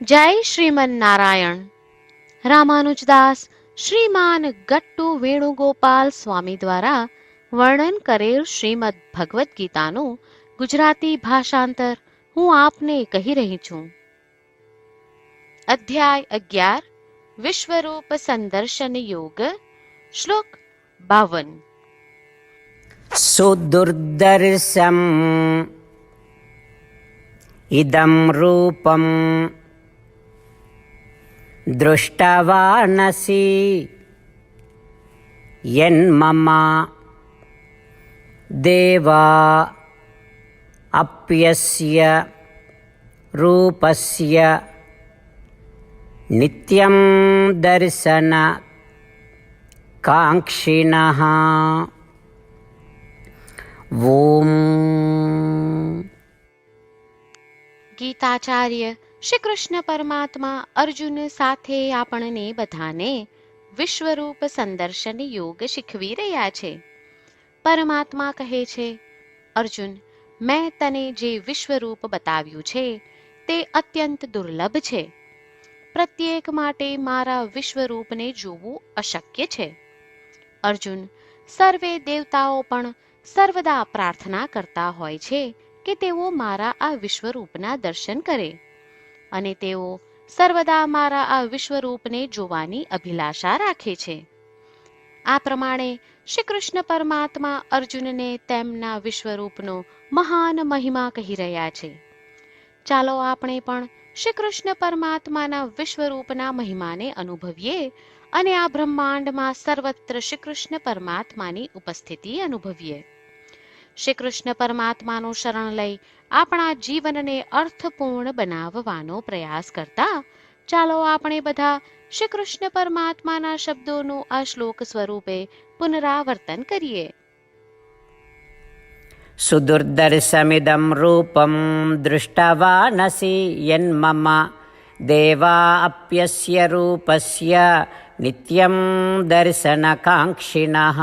જય શ્રીમન નારાયણ રામાનુજદાસ શ્રીમાન ગટ્ટુ વેણુગોપાલ સ્વામી દ્વારા વર્ણન કરેલ શ્રીમદ ભગવદ્ ગીતાનું ગુજરાતી ભાષાંતર હું આપને કહી રહી છું. અધ્યાય અગિયાર, વિશ્વરૂપ સંદર્શન યોગ, શ્લોક બાવન. સુદુર્દર્શમ, ઇદમ રૂપમ दृष्टवानसि यन्मम देवा अप्यस्य रूपस्य नित्यं दर्शन काङ्क्षिणः ॐ गीताचार्य શ્રી કૃષ્ણ પરમાત્મા અર્જુન સાથે આપણને બધાને વિશ્વરૂપ સંદર્શન યોગ શીખવી રહ્યા છે. પરમાત્મા કહે છે, અર્જુન, મેં તને જે વિશ્વરૂપ બતાવ્યું છે, તે અત્યંત દુર્લભ છે. પ્રત્યેક માટે મારા વિશ્વરૂપને જોવું અશક્ય છે. અર્જુન, સર્વે દેવતાઓ પણ સર્વદા પ્રાર્થના કરતા હોય છે કે તેઓ મારા આ વિશ્વરૂપના દર્શન કરે. અને તેઓ સર્વદા મારા આ વિશ્વરૂપને જોવાની અભિલાષા રાખે છે. આ પ્રમાણે શ્રી કૃષ્ણ પરમાત્મા અર્જુનને તેમના વિશ્વરૂપનો મહાન મહિમા કહી રહ્યા છે. ચાલો આપણે પણ શ્રી કૃષ્ણ પરમાત્માના વિશ્વરૂપના મહિમાને અનુભવીએ અને આ બ્રહ્માંડમાં સર્વત્ર શ્રી કૃષ્ણ પરમાત્માની ઉપસ્થિતિ અનુભવીએ. શ્રી કૃષ્ણ પરમાત્માનું શરણ લઈ આપણા જીવનને અર્થપૂર્ણ બનાવવાનો પ્રયાસ કરતા, ચાલો આપણે બધા શ્રી કૃષ્ણ પરમાત્માના શબ્દોનું આ શ્લોક સ્વરૂપે પુનરાવર્તન કરીએ. સુદુર્દર્શમિદમ રૂપમ દૃષ્ટવાનસી યન્મમ દેવા અપ્યસ્ય રૂપસ્ય નિત્યમ દર્શનકાંક્ષિણઃ.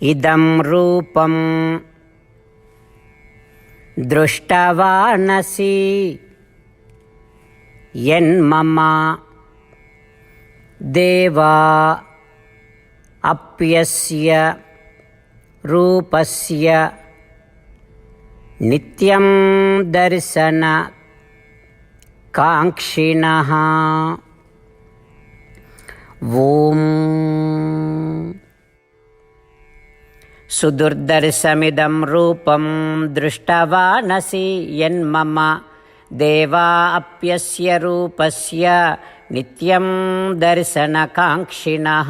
ఇదం రూపం దృష్టవానసి యన్మమ దేవా అప్యస్య రూపస్య నిత్యం దర్శన కాంక్షిణ ఓం सुदुर्दर्शमिदं रूपं दृष्टवानसि यन्मम देवा अप्यस्य रूपस्य नित्यं दर्शनकाङ्क्षिणः